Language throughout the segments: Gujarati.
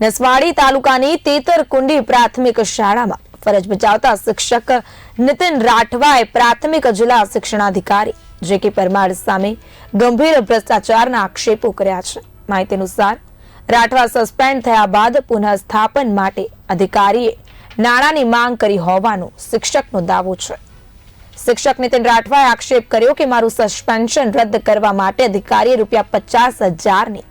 નસવાડી તાલુકાની તેતરકુંડી પ્રાથમિક શાળામાં ફરજ બજાવતા શિક્ષક નીતિન રાઠવાએ પ્રાથમિક જિલ્લા શિક્ષણાધિકારી જે કે પરમાર સામે ગંભીર ભ્રષ્ટાચારના આક્ષેપો કર્યા છે. માહિતી અનુસાર રાઠવા સસ્પેન્ડ થયા બાદ પુનઃસ્થાપન માટે અધિકારીએ નાણાંની માંગ કરી હોવાનો શિક્ષકનો દાવો છે. શિક્ષક નીતિન રાઠવાએ આક્ષેપ કર્યો કે મારું સસ્પેન્શન રદ કરવા માટે અધિકારીએ રૂપિયા પચાસ હજારની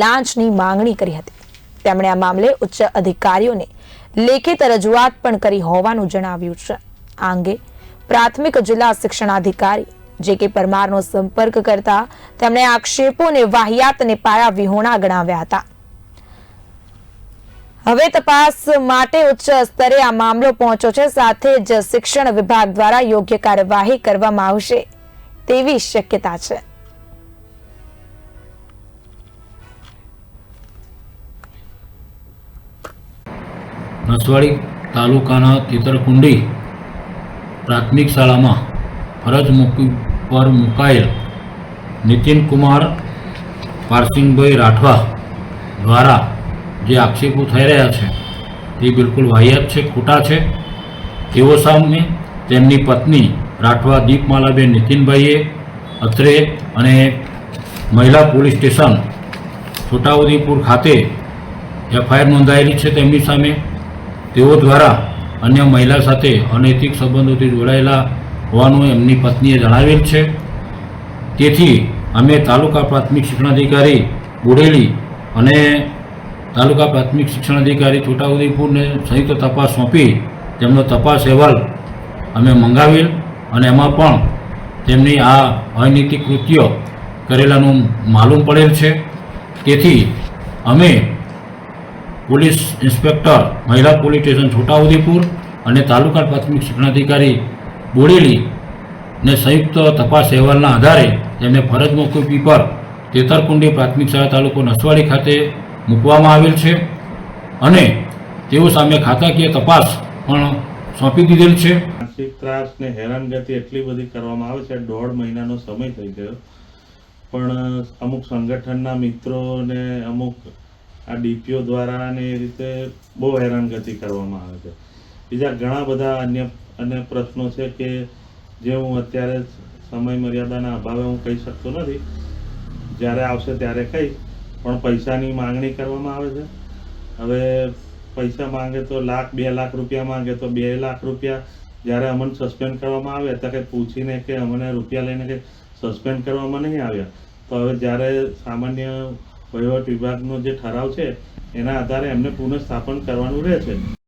લાંચની માંગણી કરી હતી. તેમણે આ મામલે ઉચ્ચ અધિકારીઓને લેખિત રજૂઆત પણ કરી હોવાનું જણાવ્યું છે. આ અંગે પ્રાથમિક જિલ્લા શિક્ષણાધિકારી જે કે પરમારનો સંપર્ક કરતા તેમણે આક્ષેપોને વાહિયાતને પાયા વિહોણા ગણાવ્યા હતા. હવે તપાસ માટે ઉચ્ચ સ્તરે આ મામલો પહોંચ્યો છે. સાથે જ શિક્ષણ વિભાગ દ્વારા યોગ્ય કાર્યવાહી કરવામાં આવશે તેવી શક્યતા છે. નસવાડી તાલુકાના તિતરકુંડી પ્રાથમિક શાળામાં ફરજ મૂકી પર મુકાયેલ નીતિનકુમાર પારસિંગભાઈ રાઠવા દ્વારા જે આક્ષેપો થઈ રહ્યા છે, તે બિલકુલ વાહિયાત છે, ખોટા છે. તેઓ સામે તેમની પત્ની રાઠવા દીપમાલાબેન નીતિનભાઈએ અત્રે અને મહિલા પોલીસ સ્ટેશન છોટાઉદેપુર ખાતે એફઆઈઆર નોંધાયેલી છે તેમની સામે. તેઓ દ્વારા અન્ય મહિલા સાથે અનૈતિક સંબંધોથી જોડાયેલા હોવાનું એમની પત્નીએ જણાવેલ છે. તેથી અમે તાલુકા પ્રાથમિક શિક્ષણાધિકારી બુડેલી અને તાલુકા પ્રાથમિક શિક્ષણાધિકારી છોટાઉદેપુરને સંયુક્ત તપાસ સોંપી તેમનો તપાસ અહેવાલ અમે મંગાવેલ અને એમાં પણ તેમની આ અનૈતિક કૃત્ય કરેલાનું માલુમ પડેલ છે. તેથી અમે પોલીસ ઇન્સ્પેક્ટર મહિલા પોલીસ સ્ટેશન છોટાઉદેપુર અને તાલુકા પ્રાથમિક શિક્ષણાધિકારી બોડેલી ને સંયુક્ત તપાસ અહેવાલના આધારે તેમને ફરજ મોકૂફી પર તેતરકુંડી પ્રાથમિક શાળા તાલુકો નસવાડી ખાતે મૂકવામાં આવેલ છે અને તેઓ સામે ખાતાકીય તપાસ પણ સોંપી દીધેલ છે. માનસિક ત્રાસ ને હેરાનગતિ એટલી બધી કરવામાં આવે છે, દોઢ મહિનાનો સમય થઈ ગયો. પણ અમુક સંગઠનના મિત્રો ને અમુક આ ડીપીઓ દ્વારા અને એ રીતે બહુ હેરાનગતિ કરવામાં આવે છે. બીજા ઘણા બધા અન્ય અન્ય પ્રશ્નો છે કે જે હું અત્યારે સમય મર્યાદાના અભાવે હું કહી શકતો નથી. જ્યારે આવશે ત્યારે કહીશ પણ પૈસાની માંગણી કરવામાં આવે છે. હવે પૈસા માંગે તો લાખ, બે લાખ રૂપિયા માંગે તો બે લાખ રૂપિયા. જ્યારે અમને સસ્પેન્ડ કરવામાં આવે ત્યારે કંઈ પૂછીને કે અમને રૂપિયા લઈને કે સસ્પેન્ડ કરવામાં નહીં આવ્યા. તો હવે જ્યારે સામાન્ય વહીવટ વિભાગનો જે ઠરાવ છે એના આધારે એમને પુનઃસ્થાપન કરવાનું રહે છે.